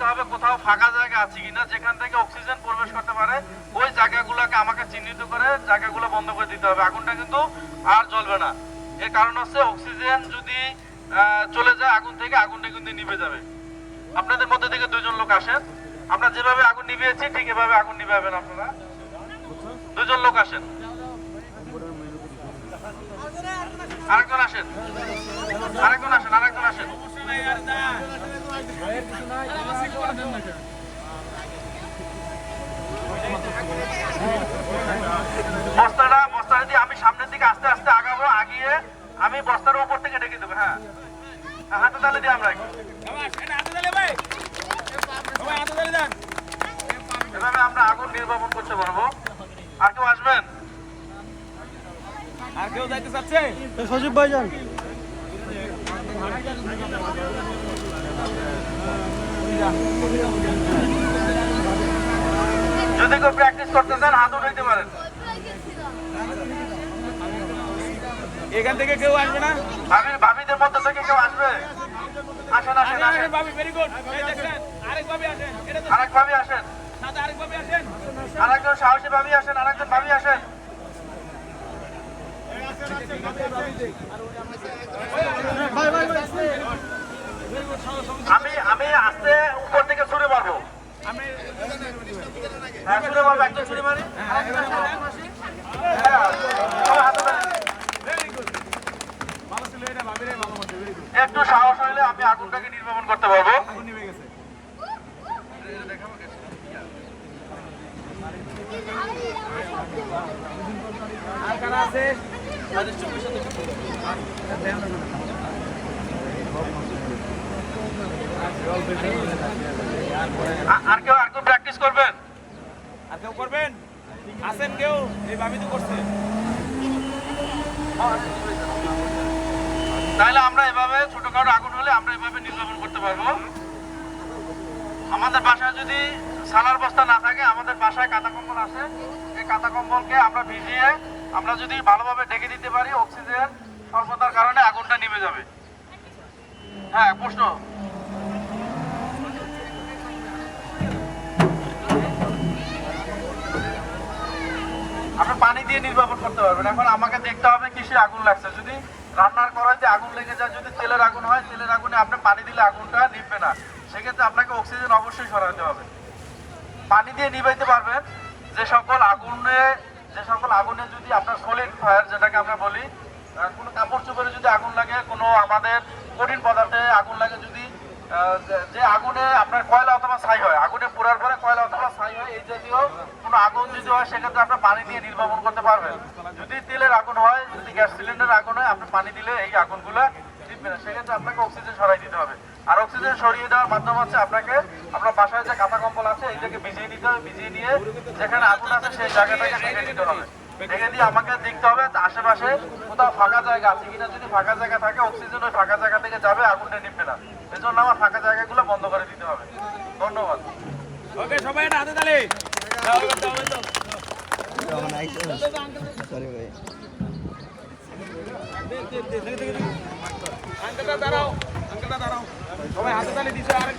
দেখতে হবে কোথাও ফাঁকা জায়গা আছে কিনা, যেখান থেকে অক্সিজেন প্রবেশ করতে পারে, ওই জায়গাগুলোকে আমাকে চিহ্নিত করে জায়গাগুলো বন্ধ করে দিতে হবে। আগুনটা কিন্তু আর জ্বলবে না। এর কারণ হচ্ছে অক্সিজেন যদি চলে যায় আগুন থেকে, আগুনটা কিন্তু নিভে যাবে। আপনাদের মধ্যে থেকে দুজন লোক আসেন। আমরা যেভাবে আগুন নিভিয়েছি, ঠিক এভাবে আগুন নিভাবেন আপনারা। দুজন লোক আসেন। আরেকজন আসেন আরেকজন আসেন আরেকজন আসেন বস্তাটা বস্তাটা দিয়ে আমি সামনের দিকে আস্তে আস্তে আগাবো আগিয়ে আমি বস্তার উপর থেকে ডেকে দেবো হ্যাঁ। হ্যাঁ, হাতে তালে দিয়ে আমরা। এভাবে আমরা আগুন নির্বাপন করতে পারব। আর কেউ আসবেন? আর কেউ যাইতে চাচ্ছে? সজীব ভাইজান যদি কেউ প্র্যাকটিস করতে চান হাত উঠাইতে পারেন। এখান থেকে কেউ আসবে না? ভাবি ভাবিদের মধ্যে থেকে কেউ আসবে? আসেন আসেন আসেন, ভাবি ভেরি গুড এই দেখছেন আরেক ভাবি আসেন। এটা তো আরেক ভাবি আসেন। সাথে আরেক ভাবি আসেন। আরেকজন সাহসী ভাবি আসেন আরেকজন ভাবি আসেন। আমি আমি আস্তে উপর থেকে ছুড়ে মারবো হ্যাঁ ছুড়ে মারবো একজন ছুড়ে মারি আরেকজন আসি। হ্যাঁ, সবাই হাতে তালি দিন। ভালো ছিল এটা ভাবি রে ভালো মতো ভেরি গুড একটু সাহস হইলে আমি আগুনটাকে নির্বাপন করতে পারব। আর কেউ আর কেউ প্র্যাকটিস করবেন? আর কেউ করবেন? আসেন কেউ? এই ভাবি তো করছে। তাহলে আমরা এভাবে ছোটখাটো আগুন হলে আমরা এভাবে নির্বাপন করতে পারব। আমাদের বাসায় যদি সালার বস্তা না থাকে, আমাদের বাসায় কাঁথা কম্বল আছে। এই কাঁথা কম্বলকে আমরা ভিজিয়ে আমরা যদি ভালোভাবে ঢেকে দিতে পারি, অক্সিজেন স্বল্পতার কারণে আগুনটা নিভে যাবে। হ্যাঁ প্রশ্ন? আপনি পানি দিয়ে নির্বাপন করতে পারবেন। এখন আমাকে দেখতে হবে কিসে আগুন লাগছে। যদি রান্নার করাইতে আগুন লেগে যায়, যদি তেলের আগুন হয়, তেলের আগুনে আপনি পানি দিলে আগুনটা নিভবে না। সেক্ষেত্রে আপনাকে অক্সিজেন অবশ্যই সরাতে হবে। পানি দিয়ে নিভাইতে পারবেন। যে সকল আগুনে, যে সকল আগুনে যদি আপনার সলিড ফায়ার যেটাকে আমরা বলি কোনো কাপড় চোপড়ে যদি আগুন লাগে, কোনো আমাদের কঠিন পদার্থে আগুন লাগে, যদি যে- আগুনে আপনার কয়লা অথবা ছাই হয়, আগুনে পোড়ার পরে কয়লা অথবা ছাই হয়, এই জাতীয় কোনো আগুন যদি হয়, সেক্ষেত্রে আপনার পানি দিয়ে নির্বাপন করতে পারবেন। যদি তেলের আগুন হয়, যদি গ্যাস সিলিন্ডার আগুন হয়, আপনি পানি দিলে এই আগুনগুলো নিভবে না। সেক্ষেত্রে আপনাকে অক্সিজেন সরাই দিতে হবে। আর অক্সিজেন সরিয়ে দেওয়ার মাধ্যম হচ্ছে আপনাকে, আপনার বাসায় যে কাঁথা কম্বল আছে এইটাকে ভিজিয়ে নিতে হবে। ভিজিয়ে নিয়ে যেখানে আগুন আছে, সেই জায়গাটাকে ঢেকে দিতে হবে। ঢেকে দিয়ে আমাকে দেখতে হবে আশেপাশে কোথাও ফাঁকা জায়গা আছে কিনা। যদি ফাঁকা জায়গা থাকে, অক্সিজেন ওই ফাঁকা জায়গা থেকে যাবে, আগুনটা নিবে না। এজন্য আমার ফাঁকা জায়গাগুলো বন্ধ করে দিতে হবে ধন্যবাদ ওকে সবাই এটা হাতে তালে দাঁড়াও সবাই হাতে তালে দিচ্ছে আরেকটা